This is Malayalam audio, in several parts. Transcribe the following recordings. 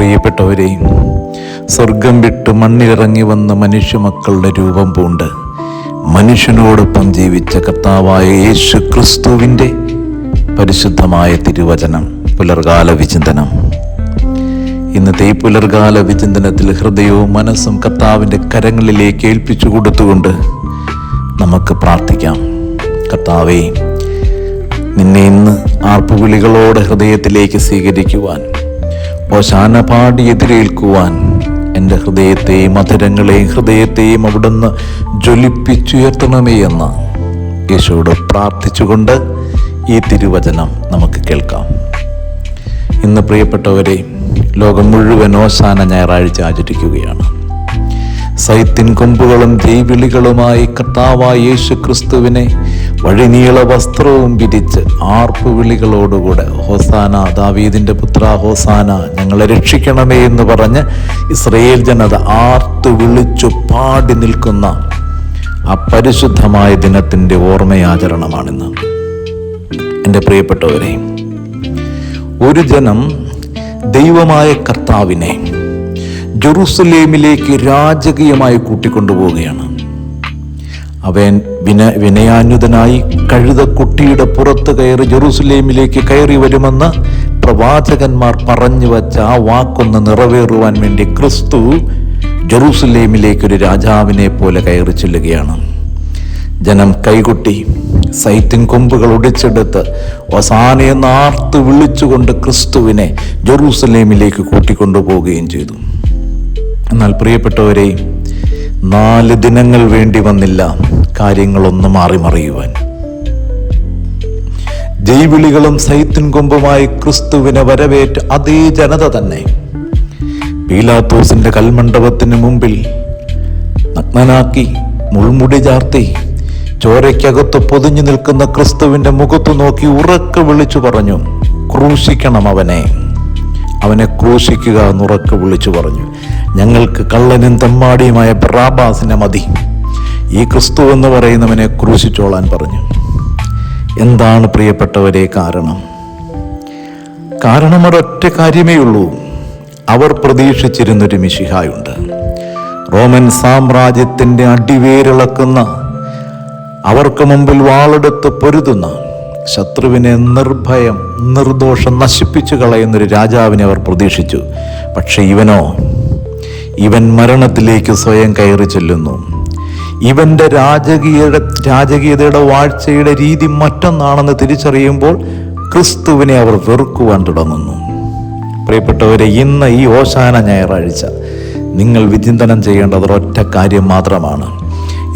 പ്രിയപ്പെട്ടവരെ സ്വർഗം വിട്ട് മണ്ണിലിറങ്ങി വന്ന മനുഷ്യമക്കളുടെ രൂപം പൂണ്ട് മനുഷ്യനോടൊപ്പം ജീവിച്ച കർത്താവായ യേശു ക്രിസ്തുവിന്റെ പരിശുദ്ധമായ തിരുവചനം പുലർകാല വിചിന്തനം. ഇന്നത്തെ ഈ പുലർകാല വിചിന്തനത്തിൽ ഹൃദയവും മനസ്സും കർത്താവിന്റെ കരങ്ങളിലേക്ക് ഏൽപ്പിച്ചു കൊടുത്തുകൊണ്ട് നമുക്ക് പ്രാർത്ഥിക്കാം. കർത്താവേ നിന്നെ ഇന്ന് ആർപ്പുവിളികളോടെ ഹൃദയത്തിലേക്ക് സ്വീകരിക്കുവാൻ ഓശാന പാടി എതിരേൽക്കുവാൻ എന്റെ ഹൃദയത്തെയും മധുരങ്ങളെയും ഹൃദയത്തെയും അവിടുന്ന് ജ്വലിപ്പിച്ചുയർത്തണമേ എന്ന് യേശുവോട് പ്രാർത്ഥിച്ചുകൊണ്ട് ഈ തിരുവചനം നമുക്ക് കേൾക്കാം. ഇന്ന് പ്രിയപ്പെട്ടവരെ ലോകം മുഴുവൻ ഓശാന ഞായറാഴ്ച ആചരിക്കുകയാണ്. സൈത്തിൻ കൊമ്പുകളും ജൈവിളികളുമായി കർത്താവായ യേശു ക്രിസ്തുവിനെ വഴിനീള വസ്ത്രവും വിരിച്ച് ആർപ്പുവിളികളോടുകൂടെ ഹോസാന ദാവീദിന്റെ പുത്ര ഹോസാന ഞങ്ങളെ രക്ഷിക്കണമേ എന്ന് പറഞ്ഞ് ഇസ്രയേൽ ജനത ആർത്തു വിളിച്ചു പാടി നിൽക്കുന്ന ആ പരിശുദ്ധമായ ദിനത്തിന്റെ ഓർമ്മയാചരണമാണിന്ന്. എന്റെ പ്രിയപ്പെട്ടവരെ ഒരു ജനം ദൈവമായ കർത്താവിനെ ജെറുസലേമിലേക്ക് രാജകീയമായി കൂട്ടിക്കൊണ്ടുപോവുകയാണ്. അവൻ വിന വിനയാന്യുതനായി കഴുതക്കുട്ടിയുടെ പുറത്ത് കയറി ജെറൂസലേമിലേക്ക് കയറി വരുമെന്ന് പ്രവാചകന്മാർ പറഞ്ഞു വച്ച ആ വാക്കൊന്ന് നിറവേറുവാൻ വേണ്ടി ക്രിസ്തു ജെറൂസലേമിലേക്ക് ഒരു രാജാവിനെ പോലെ കയറി ചെല്ലുകയാണ്. ജനം കൈകൊട്ടി സൈറ്റിൻ കൊമ്പുകൾ ഒടിച്ചെടുത്ത് അവസാനയെ നാർത്ത് വിളിച്ചുകൊണ്ട് ക്രിസ്തുവിനെ ജെറൂസലേമിലേക്ക് കൂട്ടിക്കൊണ്ടുപോവുകയും ചെയ്തു. എന്നാൽ പ്രിയപ്പെട്ടവരെ നാല് ദിനങ്ങൾ വേണ്ടി വന്നില്ല. കാര്യങ്ങളൊന്ന് മാറി മറിയുവാൻ. ജൈവിളികളും സൈത്തിൻ കൊമ്പുമായി ക്രിസ്തുവിനെ വരവേറ്റ അതേ ജനത തന്നെ. പീലാത്തോസിന്റെ കൽമണ്ഡപത്തിന് മുമ്പിൽ നഗ്നനാക്കി മുൾമുടി ചാർത്തി ചോരയ്ക്കകത്ത് പൊതിഞ്ഞു നിൽക്കുന്ന ക്രിസ്തുവിന്റെ മുഖത്തു നോക്കി ഉറക്കെ വിളിച്ചു പറഞ്ഞു ക്രൂശിക്കണം അവനെ. അവനെ ക്രൂശിക്കുക എന്നുറക്കെ വിളിച്ചു പറഞ്ഞു. ഞങ്ങൾക്ക് കള്ളനും തെമ്മാടിയുമായ ബറാബാസിനെ മതി. ഈ ക്രിസ്തു എന്ന് പറയുന്നവനെ ക്രൂശിച്ചോളാൻ പറഞ്ഞു. എന്താണ് പ്രിയപ്പെട്ടവരെ കാരണം? കാരണം ഒരൊറ്റ കാര്യമേ ഉള്ളൂ. അവർ പ്രതീക്ഷിച്ചിരുന്നൊരു മിശിഹായുണ്ട്. റോമൻ സാമ്രാജ്യത്തിന്റെ അടിവേരിളക്കുന്ന അവർക്ക് മുമ്പിൽ വാളെടുത്ത് പൊരുതുന്ന ശത്രുവിനെ നിർഭയം നിർദോഷം നശിപ്പിച്ചു കളയുന്നൊരു രാജാവിനെ അവർ പ്രതീക്ഷിച്ചു. പക്ഷേ ഇവനോ ഇവൻ മരണത്തിലേക്ക് സ്വയം കയറി ചെല്ലുന്നു. ഇവന്റെ രാജകീയയുടെ രാജകീയതയുടെ വാഴ്ചയുടെ രീതി മറ്റൊന്നാണെന്ന് തിരിച്ചറിയുമ്പോൾ ക്രിസ്തുവിനെ അവർ വെറുക്കുവാൻ തുടങ്ങുന്നു. പ്രിയപ്പെട്ടവരെ ഇന്ന് ഈ ഓശാന ഞായറാഴ്ച നിങ്ങൾ വിചിന്തനം ചെയ്യേണ്ടത് ഒറ്റ കാര്യം മാത്രമാണ്.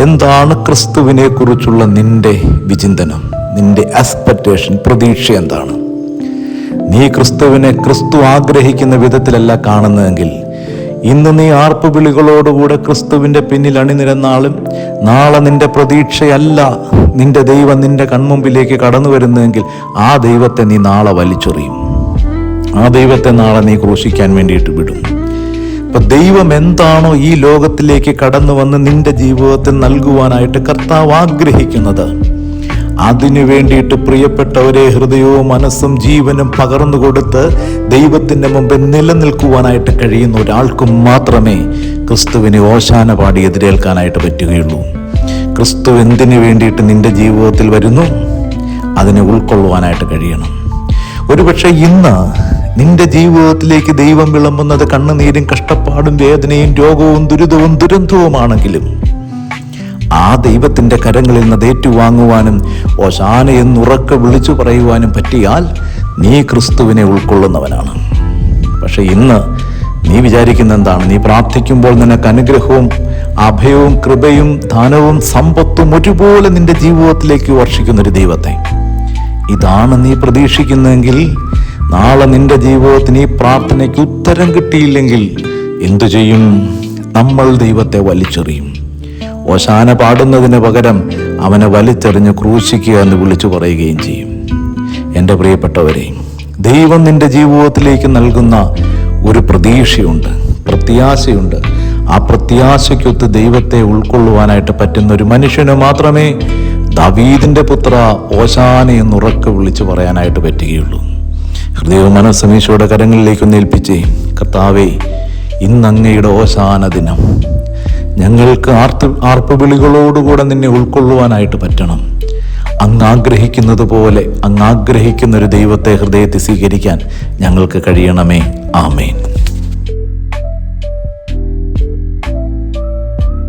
എന്താണ് ക്രിസ്തുവിനെ കുറിച്ചുള്ള നിന്റെ വിചിന്തനം? നിന്റെ എക്സ്പെക്റ്റേഷൻ പ്രതീക്ഷ എന്താണ്? നീ ക്രിസ്തുവിനെ ക്രിസ്തു ആഗ്രഹിക്കുന്ന വിധത്തിലല്ല കാണുന്നതെങ്കിൽ ഇന്ന് നീ ആർപ്പുവിളികളോടുകൂടെ ക്രിസ്തുവിന്റെ പിന്നിൽ അണിനിരന്നാളും. നാളെ നിന്റെ പ്രതീക്ഷയല്ല നിന്റെ ദൈവം നിന്റെ കൺമുമ്പിലേക്ക് കടന്നു വരുന്നതെങ്കിൽ ആ ദൈവത്തെ നീ നാളെ വലിച്ചെറിയും. ആ ദൈവത്തെ നാളെ നീ ക്രൂശിക്കാൻ വേണ്ടിയിട്ട് വിടും. അപ്പം ദൈവം എന്താണോ ഈ ലോകത്തിലേക്ക് കടന്നു വന്ന് നിന്റെ ജീവിതത്തിൽ നൽകുവാനായിട്ട് കർത്താവ് ആഗ്രഹിക്കുന്നത്. അതിനു വേണ്ടിയിട്ട് പ്രിയപ്പെട്ടവരെ ഹൃദയവും മനസ്സും ജീവനും പകർന്നു കൊടുത്ത് ദൈവത്തിന്റെ മുമ്പിൽ നിലനിൽക്കുവാനായിട്ട് കഴിയുന്ന ഒരാൾക്കും മാത്രമേ ക്രിസ്തുവിനെ ഓശാന പാടി എതിരേൽക്കാനായിട്ട് പറ്റുകയുള്ളൂ. ക്രിസ്തു എന്തിനു വേണ്ടിയിട്ട് നിന്റെ ജീവിതത്തിൽ വരുന്നു? അതിനെ ഉൾക്കൊള്ളുവാനായിട്ട് കഴിയണം. ഒരുപക്ഷെ ഇന്ന് നിന്റെ ജീവിതത്തിലേക്ക് ദൈവം വിളമ്പുന്നത് കണ്ണുനീരും കഷ്ടപ്പാടും വേദനയും രോഗവും ദുരിതവും ദുരന്തവുമാണെങ്കിലും ആ ദൈവത്തിന്റെ കരങ്ങളിൽ നിന്ന് ഏറ്റുവാങ്ങുവാനും ഓശാന എന്നുറക്കെ വിളിച്ചു പറയുവാനും പറ്റിയാൽ നീ ക്രിസ്തുവിനെ ഉൾക്കൊള്ളുന്നവനാണ്. പക്ഷെ ഇന്ന് നീ വിചാരിക്കുന്ന എന്താണ്? നീ പ്രാർത്ഥിക്കുമ്പോൾ നിനക്ക് അനുഗ്രഹവും അഭയവും കൃപയും ധനവും സമ്പത്തും ഒരുപോലെ നിന്റെ ജീവിതത്തിലേക്ക് വർഷിക്കുന്ന ഒരു ദൈവത്തെ. ഇതാണ് നീ പ്രതീക്ഷിക്കുന്നതെങ്കിൽ നാളെ നിന്റെ ജീവിതത്തിന് ഈ പ്രാർത്ഥനയ്ക്ക് ഉത്തരം കിട്ടിയില്ലെങ്കിൽ എന്തു ചെയ്യും? നമ്മൾ ദൈവത്തെ വലിച്ചെറിയും. ഓശാന പാടുന്നതിന് പകരം അവനെ വലിച്ചെറിഞ്ഞ് ക്രൂശിക്കുക എന്ന് വിളിച്ചു പറയുകയും ചെയ്യും. എന്റെ പ്രിയപ്പെട്ടവരെ ദൈവം നിന്റെ ജീവിതത്തിലേക്ക് നൽകുന്ന ഒരു പ്രതീക്ഷയുണ്ട് പ്രത്യാശയുണ്ട്. ആ പ്രത്യാശയ്ക്കൊത്ത് ദൈവത്തെ ഉൾക്കൊള്ളുവാനായിട്ട് പറ്റുന്ന ഒരു മനുഷ്യന് മാത്രമേ ദവീദിന്റെ പുത്ര ഓശാന എന്നുറക്കെ വിളിച്ചു പറയാനായിട്ട് പറ്റുകയുള്ളൂ. ഹൃദയവും മനസ്സും ഈശോയുടെ കരങ്ങളിലേക്ക് ഒന്ന് ഏൽപ്പിച്ചേ കർത്താവേ ഇന്നങ്ങയുടെ ഓശാന ദിനം ഞങ്ങൾക്ക് ആർത്ത് ആർപ്പുവിളികളോടുകൂടെ നിന്നെ ഉൾക്കൊള്ളുവാനായിട്ട് പറ്റണം. അങ്ങ് ആഗ്രഹിക്കുന്നത് പോലെ അങ്ങ് ആഗ്രഹിക്കുന്ന ഒരു ദൈവത്തെ ഹൃദയത്തിൽ സ്വീകരിക്കാൻ ഞങ്ങൾക്ക് കഴിയണമേ. ആമേൻ.